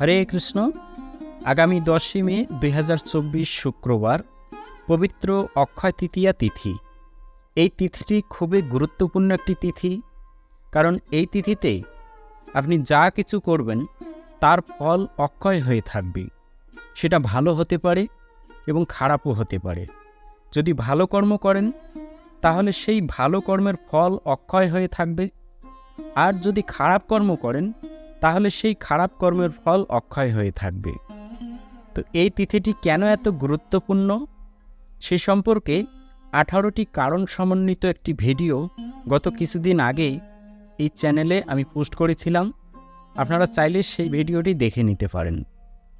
হরে কৃষ্ণ। আগামী দশই মে দুই হাজার চব্বিশ শুক্রবার পবিত্র অক্ষয় তৃতীয়া তিথি। এই তিথিটি খুবই গুরুত্বপূর্ণ একটি তিথি, কারণ এই তিথিতে আপনি যা কিছু করবেন, তার ফল অক্ষয় হয়ে থাকবে। সেটা ভালো হতে পারে এবং খারাপও হতে পারে। যদি ভালো কর্ম করেন, তাহলে সেই ভালো কর্মের ফল অক্ষয় হয়ে থাকবে। আর যদি খারাপ কর্ম করেন তাহলে সেই খারাপ কর্মের ফল অক্ষয় হয়ে থাকবে। তো এই তিথিটি কেন এত গুরুত্বপূর্ণ? সে সম্পর্কে আঠারোটি কারণ সমন্বিত একটি ভিডিও গত কিছুদিন আগেই এই চ্যানেলে আমি পোস্ট করেছিলাম। আপনারা চাইলে সেই ভিডিওটি দেখে নিতে পারেন।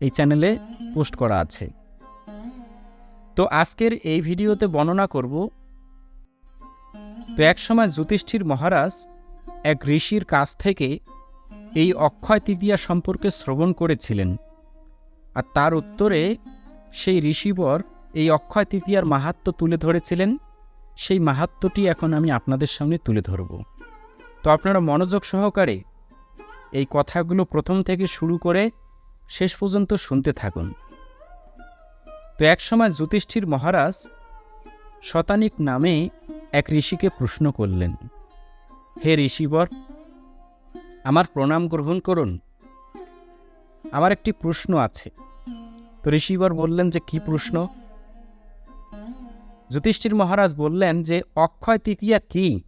এই চ্যানেলে পোস্ট করা আছে। তো আজকের এই ভিডিওতে বর্ণনা করব, তো একসময় যুধিষ্ঠির মহারাজ এক ঋষির কাছ থেকে এই অক্ষয় তৃতীয়া সম্পর্কে শ্রবণ করেছিলেন। আর তার উত্তরে সেই ঋষিবর এই অক্ষয় তৃতীয়ার মাহাত্ম তুলে ধরেছিলেন। সেই মাহাত্মটি এখন আমি আপনাদের সামনে তুলে ধরব। তো আপনারা মনোযোগ সহকারে এই কথাগুলো প্রথম থেকে শুরু করে শেষ পর্যন্ত শুনতে থাকুন। তো একসময় যুধিষ্ঠির মহারাজ শতানিক নামে এক ঋষিকে প্রশ্ন করলেন, হে ঋষিবর আমার প্রণাম গ্রহণ করুন। আমার একটি প্রশ্ন আছে। তো ঋষিবর বললেন যে, কি প্রশ্ন? যুধিষ্ঠির মহারাজ বললেন যে, অক্ষয় তৃতীয়া কি?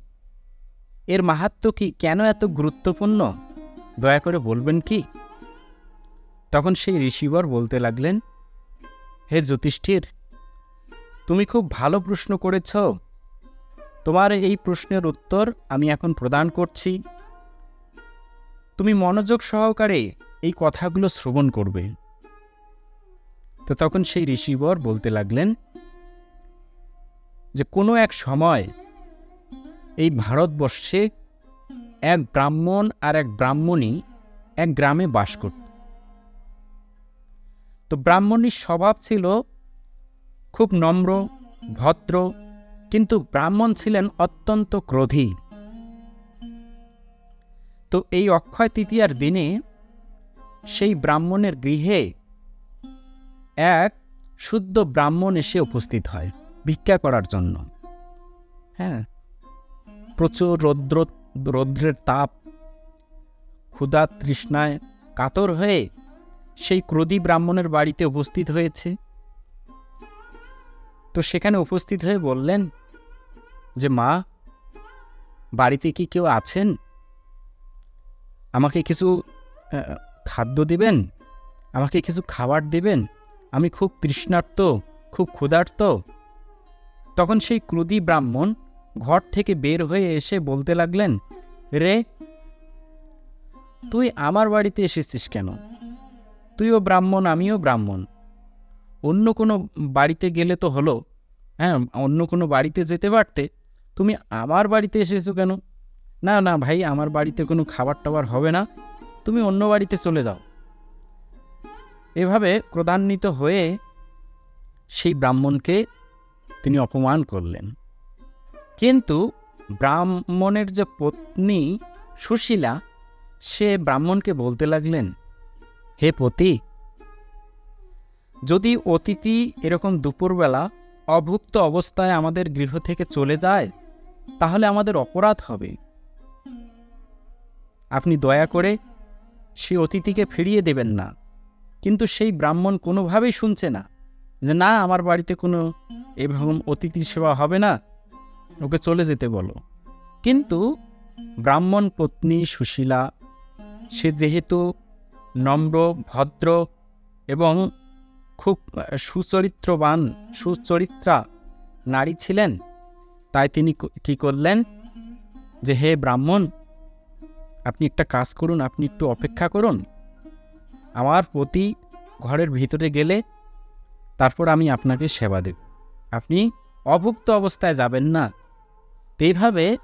এর মাহাত্ম কি কেন এত গুরুত্বপূর্ণ? দয়া করে বলবেন কি? তখন সেই ঋষিবর বলতে লাগলেন, হে জ্যোতিষ্ঠির তুমি খুব ভালো প্রশ্ন করেছ। তোমার এই প্রশ্নের উত্তর আমি এখন প্রদান করছি। তুমি মনোযোগ সহকারে এই কথাগুলো শ্রবণ করবে। তো তখন সেই ঋষিবর বলতে লাগলেন যে, কোনো এক সময় এই ভারতবর্ষে এক ব্রাহ্মণ আর এক ব্রাহ্মণী এক গ্রামে বাস করত। তো ব্রাহ্মণীর স্বভাব ছিল খুব নম্র, ভদ্র, কিন্তু ব্রাহ্মণ ছিলেন অত্যন্ত ক্রোধী। তো এই অক্ষয় তৃতীয়ার দিনে সেই ব্রাহ্মণের গৃহে এক শুদ্ধ ব্রাহ্মণ এসে উপস্থিত হয় ভিক্ষা করার জন্য। হ্যাঁ প্রচুর রৌদ্র, রৌদ্রের তাপ, ক্ষুধা তৃষ্ণায় কাতর হয়ে সেই ক্রোধী ব্রাহ্মণের বাড়িতে উপস্থিত হয়েছে। তো সেখানে উপস্থিত হয়ে বললেন যে, মা, বাড়িতে কি কেউ আছেন? আমাকে কিছু খাদ্য দিবেন? আমাকে কিছু খাবার দিবেন? আমি খুব তৃষ্ণার্ত, খুব ক্ষুধার্ত। তখন সেই ক্রুদি ব্রাহ্মণ ঘর থেকে বের হয়ে এসে বলতে লাগলেন, রে, তুই আমার বাড়িতে এসেছিস কেন? তুইও ব্রাহ্মণ, আমিও ব্রাহ্মণ। অন্য কোনো বাড়িতে গেলে তো হলো। হ্যাঁ অন্য কোনো বাড়িতে যেতে পারতে। তুমি আমার বাড়িতে এসেছ কেন? না না ভাই, আমার বাড়িতে কোনো খাবার টাবার হবে না। তুমি অন্য বাড়িতে চলে যাও। এভাবে ক্রোধান্বিত হয়ে সেই ব্রাহ্মণকে তিনি অপমান করলেন। কিন্তু ব্রাহ্মণের যে পত্নী সুশীলা, সে ব্রাহ্মণকে বলতে লাগলেন, হে পতি, যদি অতিথি এরকম দুপুরবেলা অভুক্ত অবস্থায় আমাদের গৃহ থেকে চলে যায়, তাহলে আমাদের অপরাধ হবে। আপনি দয়া করে সে অতিথিকে ফিরিয়ে দেবেন না। কিন্তু সেই ব্রাহ্মণ কোনোভাবেই শুনছে না যে, না, আমার বাড়িতে কোনো এরকম অতিথি সেবা হবে না, ওকে চলে যেতে বলো। কিন্তু ব্রাহ্মণ পত্নী সুশীলা, সে যেহেতু নম্র, ভদ্র এবং খুব সুচরিত্রবান, সুচরিত্রা নারী ছিলেন, তাই তিনি কি করলেন যে, হে ব্রাহ্মণ আপনি একটা কাজ করুন, আপনি একটু অপেক্ষা করুন। আমার প্রতি ঘরের ভিতরে গেলে তারপর আমি আপনাকে সেবা দেব। আপনি অভুক্ত অবস্থায় যাবেন না। এইভাবে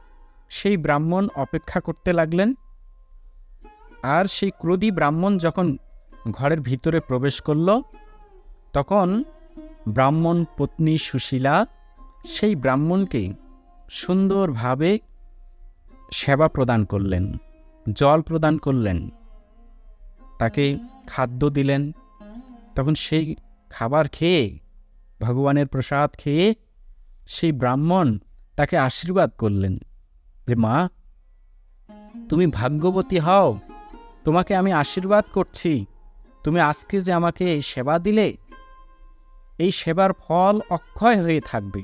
সেই ব্রাহ্মণ অপেক্ষা করতে লাগলেন। আর সেই ক্রোধী ব্রাহ্মণ যখন ঘরের ভিতরে প্রবেশ করল, তখন ব্রাহ্মণ পত্নী সুশীলা সেই ব্রাহ্মণকে সুন্দরভাবে সেবা প্রদান করলেন। জল প্রদান করলেন। তাকে খাদ্য দিলেন। তখন সেই খাবার খেয়ে, ভগবানের প্রসাদ খেয়ে সেই ব্রাহ্মণ তাকে আশীর্বাদ করলেন যে, মা, তুমি ভাগ্যবতী হও। তোমাকে আমি আশীর্বাদ করছি। তুমি আজকে যে আমাকে সেবা দিলে, এই সেবার ফল অক্ষয় হয়ে থাকবে।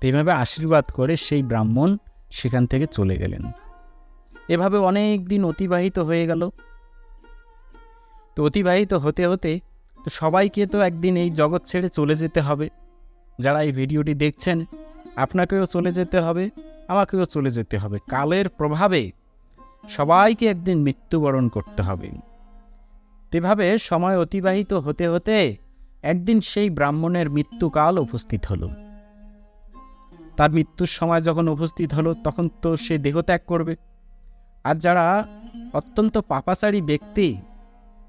তেভাবে আশীর্বাদ করে সেই ব্রাহ্মণ সেখান থেকে চলে গেলেন। এভাবে অনেক দিন অতিবাহিত হয়ে গেল। তো অতিবাহিত হতে হতে তো সবাইকে তো একদিন এই জগৎ ছেড়ে চলে যেতে হবে। যারা এই ভিডিওটি দেখছেন, আপনাকেও চলে যেতে হবে, আমাকেও চলে যেতে হবে। কালের প্রভাবে সবাইকে একদিন মৃত্যুবরণ করতে হবে। তেভাবে সময় অতিবাহিত হতে হতে একদিন সেই ব্রাহ্মণের মৃত্যুকাল উপস্থিত হলো। তার মৃত্যুর সময় যখন উপস্থিত হলো, তখন তো সে দেহত্যাগ করবে। আর যারা অত্যন্ত পাপাচারী ব্যক্তি,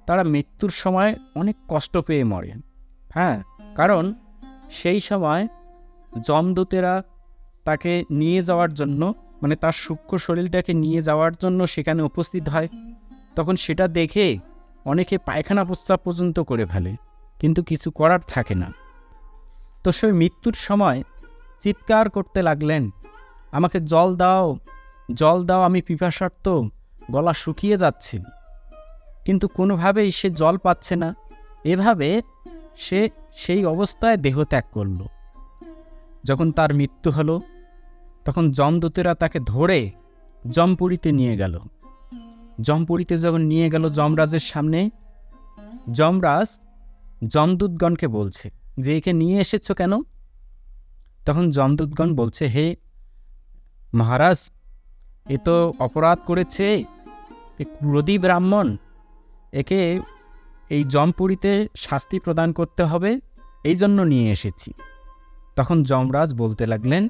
তারা মৃত্যুর সময় অনেক কষ্ট পেয়ে মরে। হ্যাঁ কারণ সেই সময় যমদূতেরা তাকে নিয়ে যাওয়ার জন্য মানে তার সূক্ষ্ম শরীরটাকে নিয়ে যাওয়ার জন্য সেখানে উপস্থিত হয়। তখন সেটা দেখে অনেকে পায়খানা প্রস্রাব পর্যন্ত করে ফেলে, কিন্তু কিছু করার থাকে না। তো সে মৃত্যুর সময় চিৎকার করতে লাগলেন, আমাকে জল দাও জল দাও, আমি পিপাসার্থ গলা শুকিয়ে যাচ্ছে। কিন্তু কোনোভাবেই সে জল পাচ্ছে না। এভাবে সে সেই অবস্থায় দেহ ত্যাগ করল। যখন তার মৃত্যু হলো, তখন যমদূতেরা তাকে ধরে জমপুরীতে নিয়ে গেল। জমপুরীতে যখন নিয়ে গেল যমরাজের সামনে, যমরাজ যমদূতগণকে বলছে, যে একে নিয়ে এসেছ কেন? তখন যমদূতগণ বলছে, হে মহারাজ এ তো অপরাধ করেছে এ ক্রোধী ব্রাহ্মণ। একে এই জমপুরীতে শাস্তি প্রদান করতে হবে, এই জন্য নিয়ে এসেছি। তখন যমরাজ বলতে লাগলেন,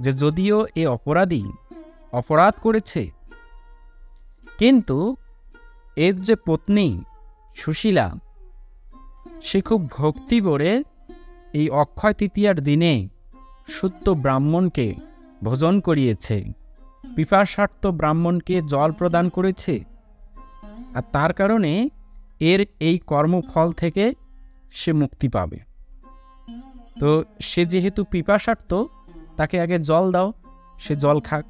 যে যদিও এ অপরাধী অপরাধ করেছে, কিন্তু এর যে পত্নী সুশীলা, সে খুব ভক্তি করে এই অক্ষয় তৃতীয়ার দিনে শুদ্ধ ব্রাহ্মণকে ভোজন করিয়েছে। পিপাসার্থ ব্রাহ্মণকে জল প্রদান করেছে আর তার কারণে এর এই কর্মফল থেকে সে মুক্তি পাবে। তো সে যেহেতু পিপাসার্থ, তাকে আগে জল দাও, সে জল খাক।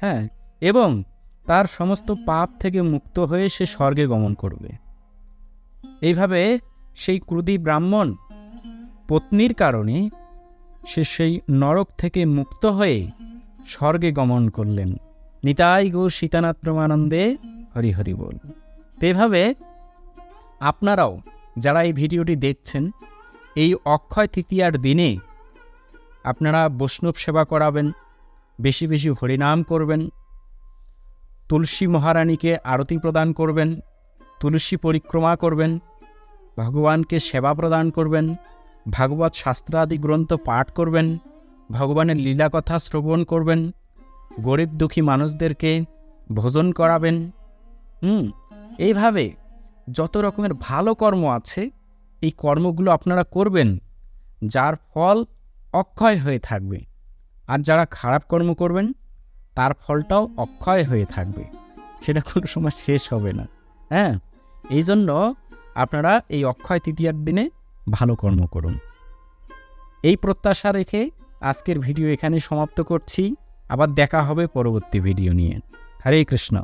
হ্যাঁ এবং তার সমস্ত পাপ থেকে মুক্ত হয়ে সে স্বর্গে গমন করবে। এইভাবে সেই ক্রুদি ব্রাহ্মণ পত্নীর কারণে সে সেই নরক থেকে মুক্ত হয়ে স্বর্গে গমন করলেন। নিতাই গো সীতানাথ প্রমানন্দে হরি হরি বল। তেভাবে আপনারাও যারা এই ভিডিওটি দেখছেন, এই অক্ষয় তৃতীয়ার দিনে আপনারা বৈষ্ণব সেবা করাবেন, বেশি বেশি হরিনাম করবেন, তুলসী মহারানীকে আরতি প্রদান করবেন, তুলসী পরিক্রমা করবেন, ভগবানকে সেবা প্রদান করবেন, ভাগবত শাস্ত্রাদি গ্রন্থ পাঠ করবেন ভগবানের লীলাকথা শ্রবণ করবেন, গরিব দুঃখী মানুষদেরকে ভোজন করাবেন। হুম, এইভাবে যত রকমের ভালো কর্ম আছে, এই কর্মগুলো আপনারা করবেন, যার ফল অক্ষয় হয়ে থাকবে। আর যারা খারাপ কর্ম করবেন, তার ফলটাও অক্ষয় হয়ে থাকবে। সেটা কোনো সময় শেষ হবে না। হ্যাঁ এই জন্য আপনারা এই অক্ষয় তৃতীয়ার দিনে ভালো কর্ম করুন। এই প্রত্যাশা রেখে আজকের ভিডিও এখানে সমাপ্ত করছি। আবার দেখা হবে পরবর্তী ভিডিও নিয়ে। হরে কৃষ্ণ।